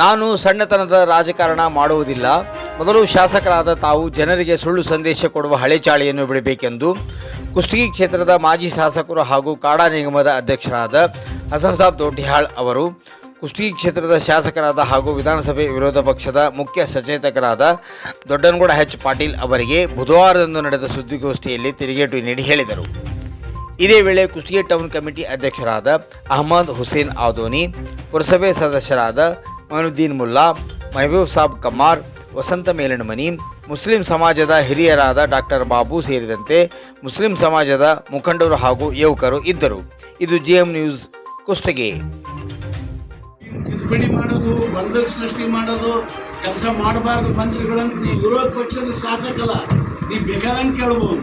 ನಾನು ಸಣ್ಣತನದ ರಾಜಕಾರಣ ಮಾಡುವುದಿಲ್ಲ. ಮೊದಲು ಶಾಸಕರಾದ ತಾವು ಜನರಿಗೆ ಸುಳ್ಳು ಸಂದೇಶ ಕೊಡುವ ಹಳೆ ಚಾಳಿಯನ್ನು ಬಿಡಬೇಕೆಂದು ಕುಷ್ಟಗಿ ಕ್ಷೇತ್ರದ ಮಾಜಿ ಶಾಸಕರು ಹಾಗೂ ಕಾಡಾ ನಿಗಮದ ಅಧ್ಯಕ್ಷರಾದ ಹಸನ್ ಸಾಬ್ ದೊಡ್ಡಿಹಾಳ್ ಅವರು, ಕುಷ್ಟಗಿ ಕ್ಷೇತ್ರದ ಶಾಸಕರಾದ ಹಾಗೂ ವಿಧಾನಸಭೆ ವಿರೋಧ ಪಕ್ಷದ ಮುಖ್ಯ ಸಚೇತಕರಾದ ದೊಡ್ಡನಗೌಡ ಎಚ್ ಪಾಟೀಲ್ ಅವರಿಗೆ ಬುಧವಾರದಂದು ನಡೆದ ಸುದ್ದಿಗೋಷ್ಠಿಯಲ್ಲಿ ತಿರುಗೇಟು ನೀಡಿ ಹೇಳಿದರು. ಇದೇ ವೇಳೆ ಕುಷ್ಟಗಿ ಟೌನ್ ಕಮಿಟಿ ಅಧ್ಯಕ್ಷರಾದ ಅಹಮದ್ ಹುಸೇನ್ ಆದೋನಿ, ಪುರಸಭೆ ಸದಸ್ಯರಾದ ಮೈನುದ್ದೀನ್ ಮುಲ್ಲಾ, ಮೆಹಬೂಬ್ ಸಾಬ್ ಕಮಾರ್ ವಸಂತ ಮೇಲಣಮನಿ ಮುಸ್ಲಿಂ ಸಮಾಜದ ಹಿರಿಯರಾದ ಡಾಕ್ಟರ್ ಬಾಬು ಸೇರಿದಂತೆ ಮುಸ್ಲಿಂ ಸಮಾಜದ ಮುಖಂಡರು ಹಾಗೂ ಯುವಕರು ಇದ್ದರು. ಇದು ಜಿಎಂ ನ್ಯೂಸ್ ಕುಷ್ಟಗಿ. ತಿದ್ದುಪಡಿ ಮಾಡೋದು, ಗೊಂದಲ ಸೃಷ್ಟಿ ಮಾಡೋದು, ಕೆಲಸ ಮಾಡಬಾರ್ದು ಮಂತ್ರಿಗಳಂತ ನೀ ವಿರೋಧ ಪಕ್ಷದ ಶಾಸಕಲ್ಲ, ನೀ ಬೇಕಾದಂಗೆ ಕೇಳ್ಬೋದು.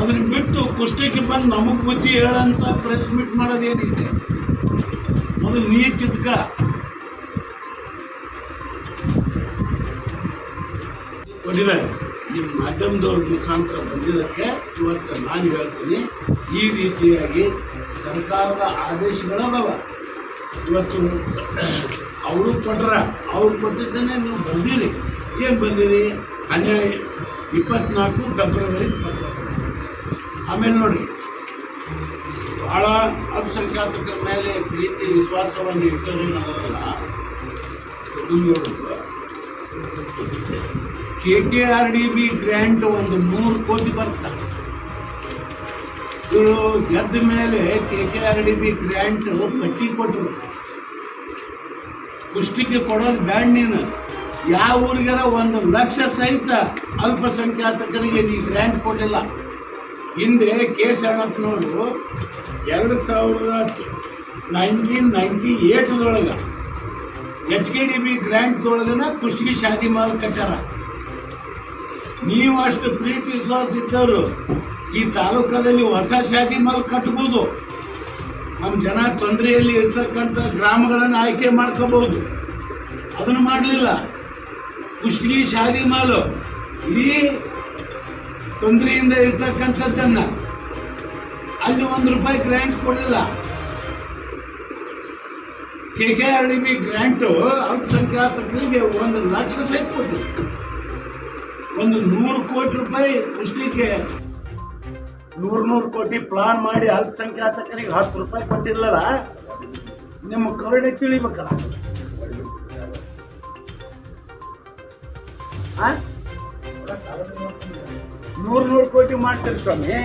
ಅದನ್ನ ಬಿಟ್ಟು ಕುಷ್ಟಕ್ಕೆ ಬಂದು ನಮಗೆ ಬುದ್ಧಿ ಹೇಳಂತ ಪ್ರೆಸ್ ಮೀಟ್ ಮಾಡೋದೇನೈತೆ ಮೊದಲು ನೀ ತಿದ್ಕ ಈ ನಿಮ್ಮ ಮಾಧ್ಯಮದವ್ರ ಮುಖಾಂತರ ಬಂದಿದ್ದಕ್ಕೆ ಇವತ್ತು ನಾನು ಹೇಳ್ತೀನಿ, ಈ ರೀತಿಯಾಗಿ ಸರ್ಕಾರದ ಆದೇಶಗಳದಾವ. ಇವತ್ತು ಅವರು ಕೊಟ್ರ, ಅವ್ರು ಕೊಟ್ಟಿದ್ದನ್ನೇ ನೀವು ಬಂದಿರಿ. ಏನು ಬಂದಿರಿ? ಹನ್ನೆರಡು ಇಪ್ಪತ್ನಾಲ್ಕು ಫೆಬ್ರವರಿ ಇಪ್ಪತ್ನಾಲ್ಕು. ಆಮೇಲೆ ನೋಡ್ರಿ. ಭಾಳ ಅಲ್ಪಸಂಖ್ಯಾತರ ಮೇಲೆ ಪ್ರೀತಿ, ವಿಶ್ವಾಸವನ್ನು ಇಟ್ಟರು K K R D B grant ಒಂದು ಮೂರು ಕೋಟಿ ಬರ್ತಾರೆ ಇವರು ಗೆದ್ದ ಮೇಲೆ K K R D B grant ಬಟ್ಟಿ ಕೊಟ್ಟರು ಕುಷ್ಟಿಗೆ ಕೊಡೋದು ಬ್ಯಾಡ್ ನೀನು. ಯಾವ ಊರಿಗಾರ ಒಂದು ಲಕ್ಷ ಸಹಿತ ಅಲ್ಪಸಂಖ್ಯಾತಕರಿಗೆ ನೀ ಗ್ರ್ಯಾಂಟ್ ಕೊಡಲಿಲ್ಲ. ಹಿಂದೆ ಕೆ ಶರಣಪ್ಪನವರು ಎರಡು ಸಾವಿರದ ನೈನ್ಟೀನ್ ನೈಂಟಿ ಏಟ್ದೊಳಗೆ ಎಚ್ ಕೆ ಡಿ ಬಿ ಗ್ರ್ಯಾಂಟ್ದೊಳಗನ ಕುಷ್ಟಗಿ ಶಾದಿ ಮಾಲ್ ಕಟ್ಟಾರ ನೀವು ಅಷ್ಟು ಪ್ರೀತಿ ವಿಶ್ವಾಸ ಇದ್ದವರು ಈ ತಾಲೂಕದಲ್ಲಿ ಹೊಸ ಶಾದಿ ಮಾಲ್ ಕಟ್ಬೋದು. ನಮ್ಮ ಜನ ತೊಂದರೆಯಲ್ಲಿ ಇರ್ತಕ್ಕಂಥ ಗ್ರಾಮಗಳನ್ನು ಆಯ್ಕೆ ಮಾಡ್ಕೋಬಹುದು. ಅದನ್ನು ಮಾಡಲಿಲ್ಲ. ಕುಷ್ಟಗಿ ಶಾದಿ ಮಾಲು ಇಡೀ ತೊಂದರೆಯಿಂದ ಇರ್ತಕ್ಕಂಥದ್ದನ್ನ ಅಲ್ಲಿ ಒಂದು ರೂಪಾಯಿ ಗ್ರ್ಯಾಂಟ್ ಕೊಡಲಿಲ್ಲ. K K R D B grant ಅಲ್ಪಸಂಖ್ಯಾತರಿಗೆ ಒಂದು ಲಕ್ಷ ಸಹಿತ ಕೊಟ್ಟು ಒಂದು ನೂರು ಕೋಟಿ ರೂಪಾಯಿ ಕುಷ್ಟಕ್ಕೆ ನೂರು ನೂರು ಕೋಟಿ ಪ್ಲಾನ್ ಮಾಡಿ ಅಲ್ಪಸಂಖ್ಯಾತಕರಿಗೆ ಹತ್ತು ರೂಪಾಯಿ ಕೊಟ್ಟಿಲ್ಲಲ್ಲ ನಿಮ್ಮ ಕರುಣೆ ತಿಳಿಬೇಕಲ್ಲ ಆ? ನೂರು ನೂರು ಕೋಟಿ ಮಾಡ್ತೀರಿ ಸ್ವಾಮಿ.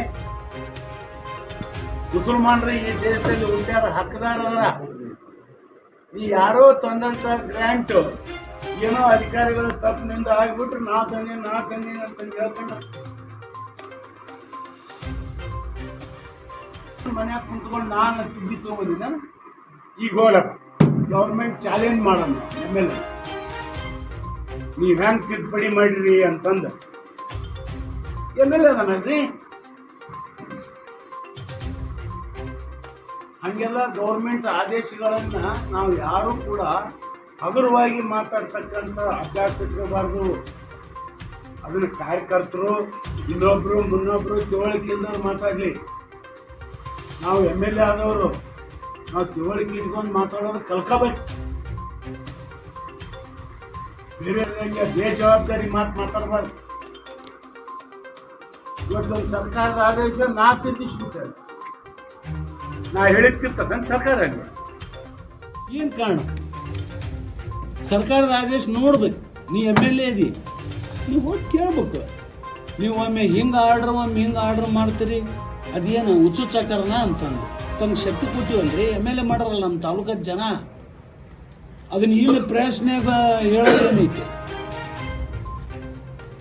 ಮುಸಲ್ಮಾನರು ಈ ದೇಶದಲ್ಲಿ ಉದ್ಯಾರ ಹಕ್ಕದಾರ ಅದರ ಈ ಯಾರೋ ತಂದಂತ ಗ್ರ್ಯಾಂಟ್ ಏನೋ ಅಧಿಕಾರಿಗಳು ತಪ್ಪಿನಿಂದ ಆಗ್ಬಿಟ್ರು, ನಾ ತಂದಿ ನಾ ತಂದಿ ಅಂತ ಹೇಳ್ಕೊಂಡ. ಮನ್ಯಾಗ ಕುಂತ್ಕೊಂಡು ನಾನು ತಿದ್ದಿ ತಗೊಂಡಿನ, ಈಗ ಹೋಲಪ್ಪ ಗೌರ್ಮೆಂಟ್ ಚಾಲೆಂಜ್ ಮಾಡೋಣ, ಎಂ ಎಲ್ ನೀವು ಹೆಂಗೆ ತಿದ್ದುಪಡಿ ಮಾಡಿರಿ ಅಂತಂದು. ಎಂ ಎಲ್ ಅದನಲ್ರಿ? ಹಂಗೆಲ್ಲ ಗೌರ್ಮೆಂಟ್ ಆದೇಶಗಳನ್ನು ನಾವು ಯಾರೂ ಕೂಡ ಹಗುರವಾಗಿ ಮಾತಾಡ್ತಕ್ಕಂಥ ಅಭ್ಯಾಸ ಇಟ್ಕೋಬಾರ್ದು. ಅದನ್ನು ಕಾರ್ಯಕರ್ತರು ಇನ್ನೊಬ್ಬರು ಮುನ್ನೊಬ್ಬರು ತಿಳುವಳಿಕೆಯಿಂದ ಮಾತಾಡಲಿ. ನಾವು ಎಂ ಎಲ್ ಎ ಆದವರು, ನಾವು ತಿಳುವಳಿಕೆ ಇಟ್ಕೊಂಡು ಮಾತಾಡೋದು ಕಲ್ಕೋಬೇಕು ಬೇರೆ ಬೇಜವಾಬ್ದಾರಿ ಮಾತು ಮಾತಾಡಬಾರ್ದು. ಇವತ್ತೊಂದು ಸರ್ಕಾರದ ಆದೇಶ ನಾ ತಿದ್ದಿಸ್ಬಿಟ್ಟೆ. ನಾ ಹೇಳಿರ್ತಿರ್ತಕ್ಕಂಥ ಸರ್ಕಾರ ಏನು ಕಾರಣ? ಸರ್ಕಾರದ ಆದೇಶ ನೋಡ್ಬೇಕು. ನೀ ಎಂ ಎಲ್ ಎ ಇದಿ ನೀವು ಹೋಗಿ ಕೇಳ್ಬೇಕು. ನೀವು ಒಮ್ಮೆ ಹಿಂಗೆ ಆರ್ಡ್ರ್, ಒಮ್ಮೆ ಹಿಂಗೆ ಆರ್ಡ್ರ್ ಮಾಡ್ತೀರಿ. ಅದೇನು ಹುಚ್ಚುಚ್ಚಾಕರನ ಅಂತಂದು ತಮ್ಗೆ ಶಕ್ತಿ ಕೊಟ್ಟಿವಲ್ರಿ ಎಂ ಎಲ್ ಎ ಮಾಡ್ರಲ್ಲ ನಮ್ಮ ತಾಲೂಕದ ಜನ. ಅದನ್ನ ಇಲ್ಲಿ ಪ್ರಯಾಸನಾಗ ಹೇಳೋದೇನೈತೆ?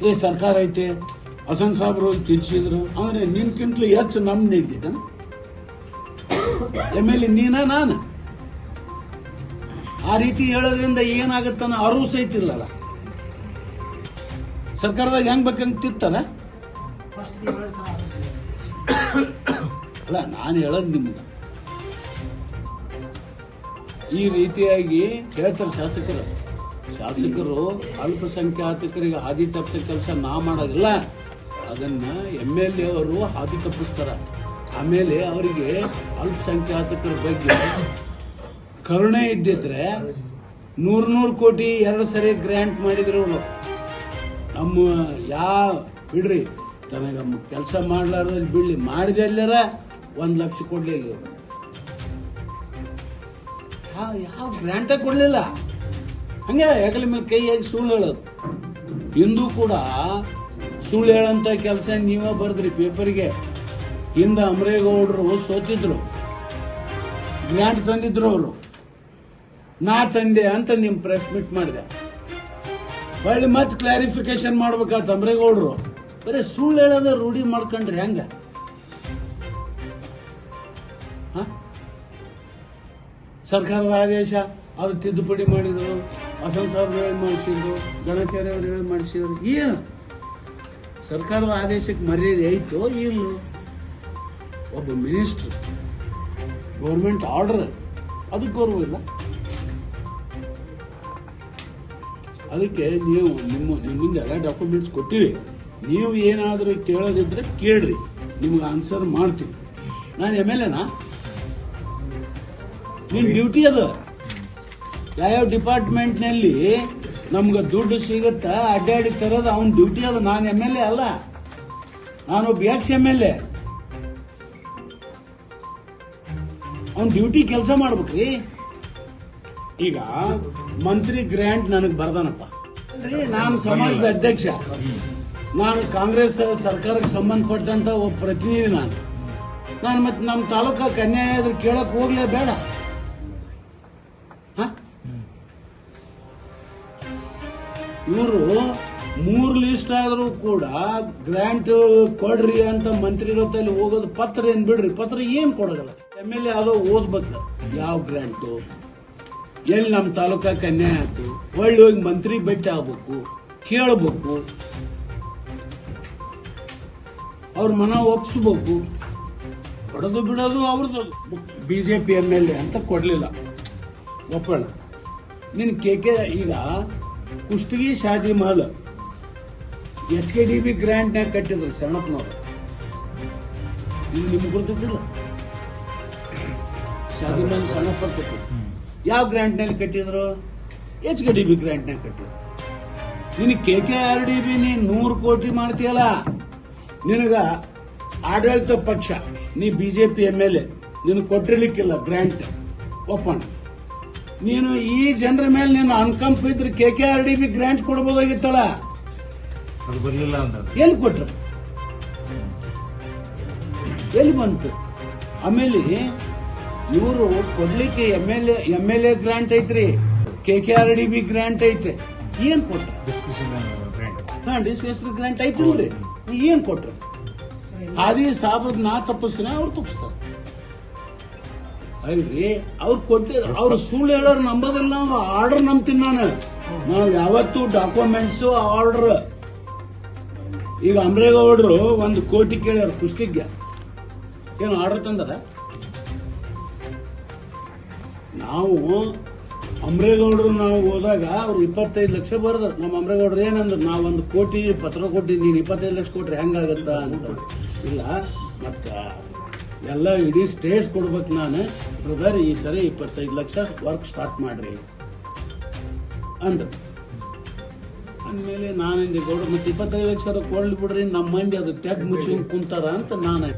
ಏ ಸರ್ಕಾರ ಐತೆ. ಹಸನ್ ಸಾಬ್ರು ಹೋಗಿ ಆದರೆ ಅಂದ್ರೆ ನಿನ್ಕಿಂತಲೂ ಹೆಚ್ಚು ನಮ್ ನೀಡಿದ ಎಂ ಎಲ್ ಎ ನೀನ ನಾನು? ಆ ರೀತಿ ಹೇಳೋದ್ರಿಂದ ಏನಾಗತ್ತನ್ನ ಅರು ಸಹಿತ ಇಲ್ಲಲ್ಲ. ಸರ್ಕಾರದಾಗ ಹೆಂಗ್ ಬೇಕಂಗ್ ತಿತ್ತಲ್ಲ ಅಲ್ಲ, ನಾನು ಹೇಳೋದು ನಿಮ್ಗೆ. ಈ ರೀತಿಯಾಗಿ ಹೇಳ್ತಾರೆ ಶಾಸಕರು. ಶಾಸಕರು ಅಲ್ಪಸಂಖ್ಯಾತಕರಿಗೆ ಹಾದಿ ತಪ್ಪಿಸ ಕೆಲಸ ನಾ ಮಾಡೋದಿಲ್ಲ. ಅದನ್ನ ಎಂ ಎಲ್ ಎ ಅವರು ಹಾದಿ ತಪ್ಪಿಸ್ತಾರ. ಆಮೇಲೆ ಅವರಿಗೆ ಅಲ್ಪಸಂಖ್ಯಾತಕರ ಬಗ್ಗೆ ಕರುಣೆ ಇದ್ದಿದ್ರೆ ನೂರ್ ನೂರು ಕೋಟಿ ಎರಡು ಸರಿ ಗ್ರ್ಯಾಂಟ್ ಮಾಡಿದ್ರು ಅವರು. ನಮ್ಮ ಯಾ, ಬಿಡ್ರಿ, ತನಗ ಕೆಲಸ ಮಾಡ್ಲಾರ್ದಲ್ಲಿ ಬಿಡ್ಲಿ ಮಾಡಿದೆ ಎಲ್ಲರ ಒಂದ್ ಲಕ್ಷ ಕೊಡ್ಲಿಲ್ಲ ಇವರು. ಯಾವ ಗ್ರ್ಯಾಂಟೇ ಕೊಡ್ಲಿಲ್ಲ. ಹಂಗೆ ಹೆಗಲ ಮೇಲೆ ಕೈ ಹಾಕಿ ಸುಳ್ಳು ಹೇಳೋದು. ಇಂದು ಕೂಡ ಸುಳ್ಳು ಹೇಳಂತ ಕೆಲಸ ನೀವೇ ಬರ್ದ್ರಿ ಪೇಪರ್ಗೆ. ಹಿಂದ ಅಮರೇಗೌಡರು ಸೋತಿದ್ರು. ಗ್ರ್ಯಾಂಟ್ ತಂದಿದ್ರು ಅವರು. ನಾ ತಂದೆ ಅಂತ ನಿಮ್ ಪ್ರೆಸ್ ಮೀಟ್ ಮಾಡಿದೆ. ಹೊಳ್ಳಿ ಮತ್ತೆ ಕ್ಲಾರಿಫಿಕೇಶನ್ ಮಾಡ್ಬೇಕಾಯ್ತು ಅಮರೇಗೌಡರು. ಬರೀ ಸುಳ್ಳು ಹೇಳೋದ ರೂಢಿ ಮಾಡ್ಕೊಂಡ್ರಿ ಹೆಂಗ? ಸರ್ಕಾರದ ಆದೇಶ, ಅದು ತಿದ್ದುಪಡಿ ಮಾಡಿದ್ರು ಅಸಂಸಾರ ಹೇಳಿ ಮಾಡಿಸಿದ್ರು ಅವ್ರು ಹೇಳಿ ಮಾಡಿಸಿದ್ರು, ಏನು? ಸರ್ಕಾರದ ಆದೇಶಕ್ಕೆ ಮರ್ಯಾದೆ ಐತೋ ಇಲ್ಲ ಒಬ್ಬ ಮಿನಿಸ್ಟ್ರ್, ಗೌರ್ಮೆಂಟ್ ಆರ್ಡರ್ ಅದಕ್ಕೆ ಗೌರವ ಇಲ್ಲ. ಅದಕ್ಕೆ ನೀವು ನಿಮ್ಮ, ನಿಮ್ಮಿಂದ ಎಲ್ಲ ಡಾಕ್ಯುಮೆಂಟ್ಸ್ ಕೊಟ್ಟಿರಿ. ನೀವು ಏನಾದರೂ ಕೇಳೋದಿದ್ರೆ ಕೇಳ್ರಿ. ನಿಮ್ಗೆ ಆನ್ಸರ್ ಮಾಡ್ತೀವಿ ನಾನು ಎಂ ಎಲ್ ಎನಾ? ಡ್ಯೂಟಿ ಅದ. ಯಾವ್ಯಾವ ಡಿಪಾರ್ಟ್ಮೆಂಟ್ನಲ್ಲಿ ನಮ್ಗೆ ದುಡ್ಡು ಸಿಗುತ್ತಾ? ಅಡ್ಡಾಡಿ ತರೋದು ಅವನ ಡ್ಯೂಟಿ ಅದು. ನಾನು ಎಂ ಎಲ್ ಎ ಅಲ್ಲ. ನಾನು B X M L A ಅವ್ನ ಡ್ಯೂಟಿ ಕೆಲಸ ಮಾಡ್ಬೇಕ್ರಿ. ಈಗ ಮಂತ್ರಿ ಗ್ರ್ಯಾಂಟ್ ನನಗೆ ಬರ್ದಾನಪ್ಪ. ನಾನು ಸಮಾಜದ ಅಧ್ಯಕ್ಷ. ನಾನು ಕಾಂಗ್ರೆಸ್ ಸರ್ಕಾರಕ್ಕೆ ಸಂಬಂಧಪಟ್ಟಂತ ಒಬ್ಬ ಪ್ರತಿನಿಧಿ ನಾನು. ನಾನು ಮತ್ತೆ ನಮ್ಮ ತಾಲೂಕ ಅನ್ಯಾಯ ಕೇಳಕ್ ಹೋಗ್ಲೇ ಬೇಡ. ಇವರು ಮೂರು ಲಿಸ್ಟ್ ಆದರೂ ಕೂಡ ಗ್ರಾಂಟ್ ಕೊಡ್ರಿ ಅಂತ ಮಂತ್ರಿ ಜೊತೆಲಿ ಹೋಗೋದು ಪತ್ರ ಏನು ಬಿಡ್ರಿ? ಪತ್ರ ಏನು ಕೊಡೋದಲ್ಲ. ಎಂ ಎಲ್ ಎ ಅದೋ ಓದ್ಬೇಕು. ಯಾವ ಗ್ರ್ಯಾಂಟು ಎಲ್ಲಿ ನಮ್ಮ ತಾಲೂಕಾ ಅನ್ಯಾಯ ಆಯ್ತು? ಒಳ್ಳೆ ಹೋಗಿ ಮಂತ್ರಿ ಭೇಟಿ ಆಗ್ಬೇಕು, ಕೇಳಬೇಕು. ಅವ್ರ ಮನ ಒಪ್ಸ್ಬೇಕು. ಕೊಡೋದು ಬಿಡೋದು ಅವ್ರದ್ದು ಬಿಜೆಪಿ ಎಂ ಎಲ್ ಎ ಅಂತ ಕೊಡ್ಲಿಲ್ಲ. ಒಪ್ಪೋಣ ನಿನ್ ಕೆ ಕೆ ಈಗ Kushtagi Shadi Mahal. H K D B ಗ್ರ್ಯಾಂಟ್ನಾಗ ಕಟ್ಟಿದ್ರು ಶರಣಪ್ಪನವರು. ಇದು ನಿಮ್ಗೆ ಗೊತ್ತಿಲ್ಲ ಶಾದಿ ಮಹಲ್ ಶರಣಪ್ಪ ಯಾವ ಯಾವ ಗ್ರ್ಯಾಂಟ್ನಲ್ಲಿ ಕಟ್ಟಿದ್ರು? ಎಚ್ ಕೆ ಡಿ ಬಿ ಗ್ರ್ಯಾಂಟ್ನಾಗ ಕಟ್ಟಿದ್ರು. ನೀನು K K R D B ನೀ ನೂರು ಕೋಟಿ ಮಾಡ್ತೀಯಲ್ಲ? ನಿನಗ ಆಡಳಿತ ಪಕ್ಷ, ನೀ ಬಿಜೆಪಿ ಎಂ ಎಲ್ ಎ, ನಿನಗೆ ಕೊಟ್ಟಿರ್ಲಿಕ್ಕಿಲ್ಲ ಗ್ರ್ಯಾಂಟ್ ಒಪ್ಪಣ ನೀನು ಈ ಜನರ ಮೇಲೆ ನೀನು ಅನ್ಕಂಪ್ ಇದ್ರೆ K K R D B grant ಕೊಡ್ಬೋದಾಗಿತ್ತಲ್ಲ? ಅದು ಬರಲಿಲ್ಲ ಅಂತ ಎಲ್ಲಿ ಕೊಟ್ರು? ಎಲ್ಲಿ ಬಂತು? ಆಮೇಲೆ ಇವರು ಕೊಡ್ಲಿಕ್ಕೆ M L A M L A grant ಐತ್ರಿ. K K R D B grant ಐತೆ. ಏನ್ ಕೊಟ್ರು? ಡಿಸ್ಕಷನ್ ಹಾ ಡಿಸ್ಕಸ್ ಗ್ರಾಂಟ್ ಐತಿಲ್ರಿ ಏನ್ ಕೊಟ್ರು? ಆದಿ ಸಾಬ್ರದ್ ನಾ ತಪ್ಪಿಸ್ತೀನಿ ಅವ್ರು ತಪ್ಪಿಸ್ತಾರ. ಅಲ್ರಿ ಅವ್ರು ಕೊಟ್ಟಿದ್ರು ಅವ್ರು ಸುಳ್ಳು ಹೇಳೋರು ನಂಬೋದಿಲ್ಲ ನಾವು ಆರ್ಡರ್ ನಂಬ್ತೀನಿ ನಾನು. ನಾವು ಯಾವತ್ತು ಡಾಕ್ಯುಮೆಂಟ್ಸ್ ಆರ್ಡರ್ ಈಗ ಅಂಬ್ರೇಗೌಡರು ಒಂದು ಕೋಟಿ ಕೇಳ್ಯಾರ ಕುಷ್ಟಿಗೆ ಏನು ಆರ್ಡರ್ ತಂದದ ನಾವು ಅಂಬ್ರೇಗೌಡರು ನಾವು ಹೋದಾಗ ಅವ್ರು ಇಪ್ಪತ್ತೈದು ಲಕ್ಷ ಬರೆದ್ರು. ನಮ್ಮ ಅಂಬ್ರೇಗೌಡರು ಏನಂದ್ರು, ನಾವು ಒಂದು ಕೋಟಿ ಪತ್ರ ಕೊಟ್ಟಿದ್ದೀನಿ ನೀನು ಇಪ್ಪತ್ತೈದು ಲಕ್ಷ ಕೊಟ್ರೆ ಹೆಂಗಾಗತ್ತ ಅಂತ. ಇಲ್ಲ, ಮತ್ತ ಎಲ್ಲ ಇಡೀ ಸ್ಟೇಟ್ ಕೊಡ್ಬೇಕು ನಾನು. ಬ್ರದರ್ ಈ ಸರಿ ಇಪ್ಪತ್ತೈದು ಲಕ್ಷ ವರ್ಕ್ ಸ್ಟಾರ್ಟ್ ಮಾಡ್ರಿ. ಅಂದ್ರು. ಅಂದಮೇಲೆ ನಾನಿಂದ ಗೌಡ ಮತ್ತೆ ಇಪ್ಪತ್ತೈದು ಲಕ್ಷ ಕೊಡ್ಲಿ ಬಿಡ್ರಿ ನಮ್ಮ ಮಂದಿ ಅದು ಟ್ಯಾಗ್ ಮುಚ್ಚಿ ಕುಂತಾರ ಅಂತ ನಾನು